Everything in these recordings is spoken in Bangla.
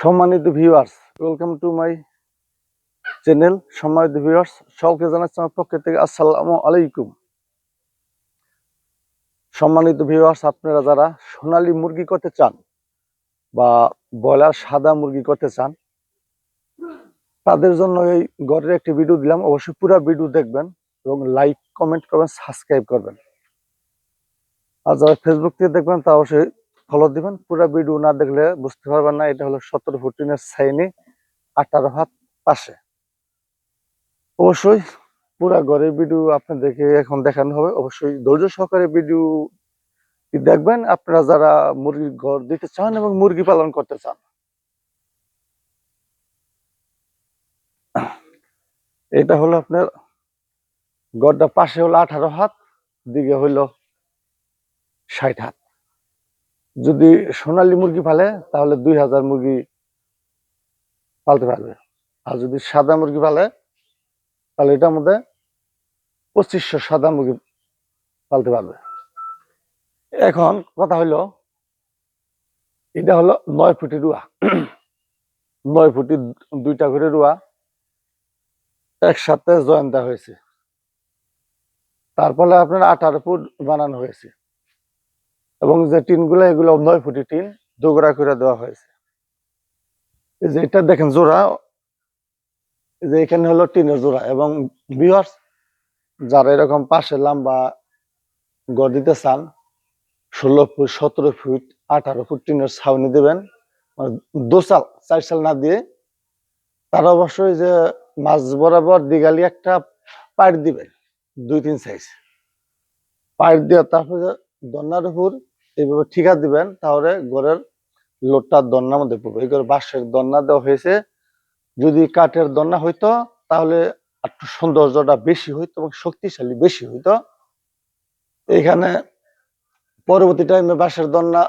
সম্মানিত viewers welcome to my channel সম্মানিত ভিউয়ার্স সকলকে জানাচ্ছি আমার পক্ষ থেকে আসসালামু আলাইকুম। সম্মানিত ভিউয়ার্স আপনারা যারা সোনালী মুরগি করতে চান বা ব্রয়লার সাদা মুরগি করতে চান, তাদের জন্য এই ঘরের একটি ভিডিও দিলাম। অবশ্যই পুরো ভিডিও দেখবেন এবং লাইক কমেন্ট করবেন সাবস্ক্রাইব করবেন। আর যারা ফেসবুক থেকে দেখবেন, তা অবশ্যই ফলো দিবেন, পুরো ভিডিও না দেখলে বুঝতে পারবেন না, এটা হলো সতেরো ফুটিনের সাইনে, আঠারো হাত পাশে। অবশ্যই পুরা ঘরের ভিডিও আপনাদেরকে এখন দেখানো হবে, অবশ্যই ধৈর্য সহকারে ভিডিও দেখবেন, আপনারা যারা মুরগির ঘর দিতে চান এবং মুরগি পালন করতে চান। এটা হলো আপনার গড়টা পাশে হলো আঠারো হাত, দিকে হইল ষাট হাত। যদি সোনালী মুরগি পালে, তাহলে দুই হাজার মুরগি পালতে পারবে। আর যদি সাদা মুরগি পালে, তাহলে এটার মধ্যে পঁচিশশো সাদা মুরগি পালতে পারবে। এখন কথা হইল, এটা হলো নয় ফুটি রুয়া। নয় ফুটি দুইটা করে রুয়া একসাথে জয়েন দেওয়া হয়েছে। তারপরে আপনার আঠারো ফুট বানানো হয়েছে। এবং যে টিনগুলো, এগুলো নয় ফুটি টিন, দোগরা করে দেওয়া হয়েছে। যে এটা দেখেন জোড়া যে এখানে হলো টিনের জোড়া এবং বিহার্স যারা এরকম পাশে লম্বা গড় দিতে চান, ষোলো ফুট, সতেরো ফুট, আঠারো ফুট টিনের ছাউনি দেবেন। মানে দু সাল চার সাল না দিয়ে তারা অবশ্যই যে মাছ বরাবর দিগালি একটা পাইট দিবেন, দুই তিন সাইজ পাইট দিয়ে তারপরে দন্নার উপর এইভাবে ঠিকা দিবেন, তাহলে ঘরের লোডটা দন্নার মধ্যে পড়বে। এই করে বাঁশের দন্না দেওয়া হয়েছে। যদি কাঠের দন্না হইতো, তাহলে একটু সৌন্দর্যটা বেশি হইতো এবং শক্তিশালী বেশি হইতো। এখানে পরবর্তী টাইমে বাঁশের দন্না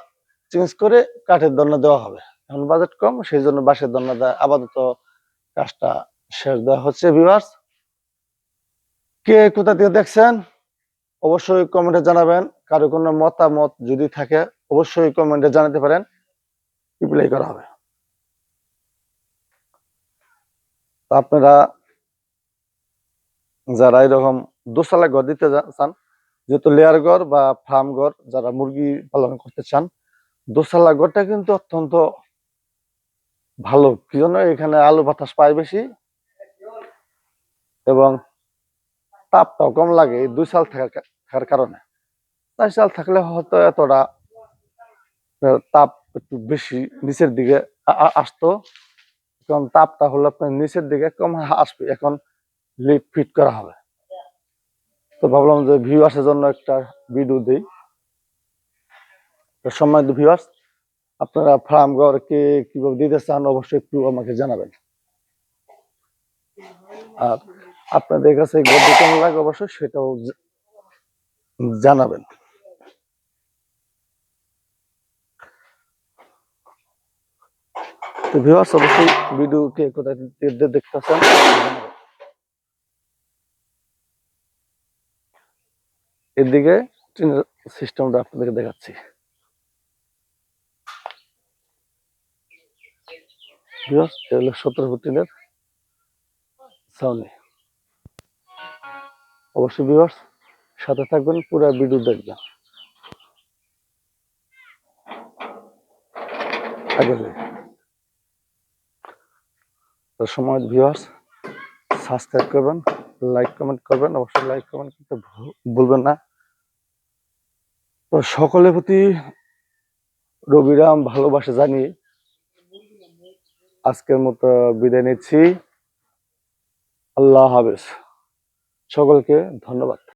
চেঞ্জ করে কাঠের দন্না দেওয়া হবে। এখন বাজেট কম, সেই জন্য বাঁশের দন্না দেয় আপাতত কাজটা শেষ দেওয়া হচ্ছে ভিউয়ার্স কে কোথা থেকে দেখছেন? অবশ্যই কমেন্টে জানাবেন। কারও কোনো মতামত যদি থাকে, অবশ্যই কমেন্টে জানাতে পারেন। রিপ্লাই করা হবে। আপনারা যারা এরকম দোসালা ঘর দিতে চান, যেহেতু লেয়ার ঘর বা ফার্ম ঘর, যারা মুরগি পালন করতে চান, দোসালা ঘরটা কিন্তু অত্যন্ত ভালো। কি জন্য? এখানে আলু বাতাস পায় বেশি এবং তাপটাও কম লাগে দুই সাল থাকার থাকার কারণে। থাকলে হয়তো এতটা তাপ একটু বেশি নিচের দিকে আসতো। কারণ তাপটা হলো আপনার নিচের দিকে কম আসবে, এখন লিফট ফিট করা হবে। তো ভাবলাম যে ভিউয়ার্সের জন্য একটা ভিডিও দিই। সম্মানিত ভিউয়ার্স আপনারা ফার্ম ঘর কে কীভাবে দিতে চান অবশ্যই একটু আমাকে জানাবেন। আর আপনাদের কাছে কেমন লাগে অবশ্যই সেটাও জানাবেন। তো ভিউয়ার্স অবশ্যই ভিডিও কে কোথায় দেখতেছেন। এদিকে সিস্টেমটা আপনাদেরকে দেখাচ্ছি সতেরো ফুটিনের সাউনি অবশ্যই ভিউয়ার্স সাথে থাকবেন, পুরো ভিডিও দেখবেন আগে। তো সময় ভিউয়ার্স সাবস্ক্রাইব করবেন লাইক কমেন্ট করবেন, অবশ্যই লাইক কমেন্ট করতে ভুলবেন না। তো সকলের প্রতি রবিরাম ভালোবাসা জানিয়ে আজকের মতো বিদায় নিচ্ছি। আল্লাহ হাফেজ। সকলকে ধন্যবাদ।